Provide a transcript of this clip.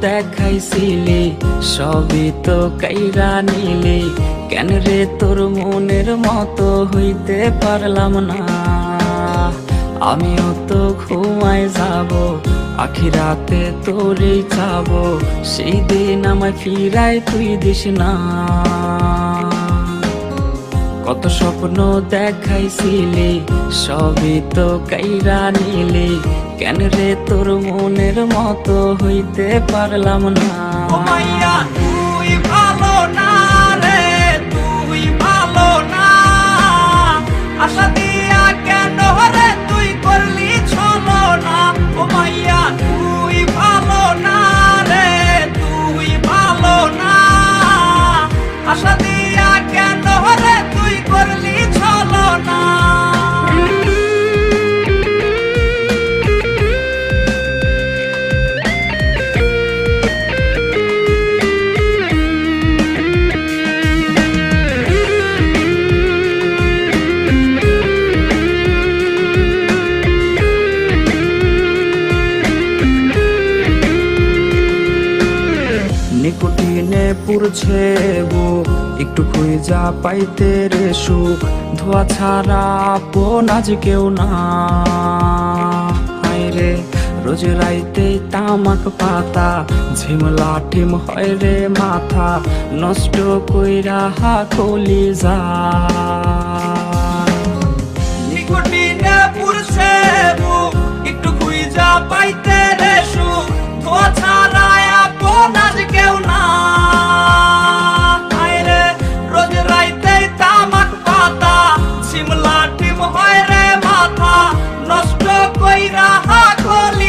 দেখাইছিলি, সবই তো কাইরা নিলি। কেন রে তোর মনের মতো হইতে পারলাম না? আমিও তো ঘুমায় যাব, আখি রাতে তোরেই চাব, সেই দিন আমায় ফিরায় তুই দিস না। কত স্বপ্ন দেখাইছিলি, সবই তো কাইরা নিলি। কেন রে তোর মনের মতো হইতে পারলাম না? নিকোটিনে পুরছে বুক একটু খুঁজা পাইতে রে সুখ, ধোয়া ছাড়া আপন আজ কেউ না। রে, রোজ রাইতে তামাক পাতা, ঝিমলা টিম হয় রে মাথা, নষ্ট কইরা হা কলি যা মাথা নষ্ট কইরা হাগলে।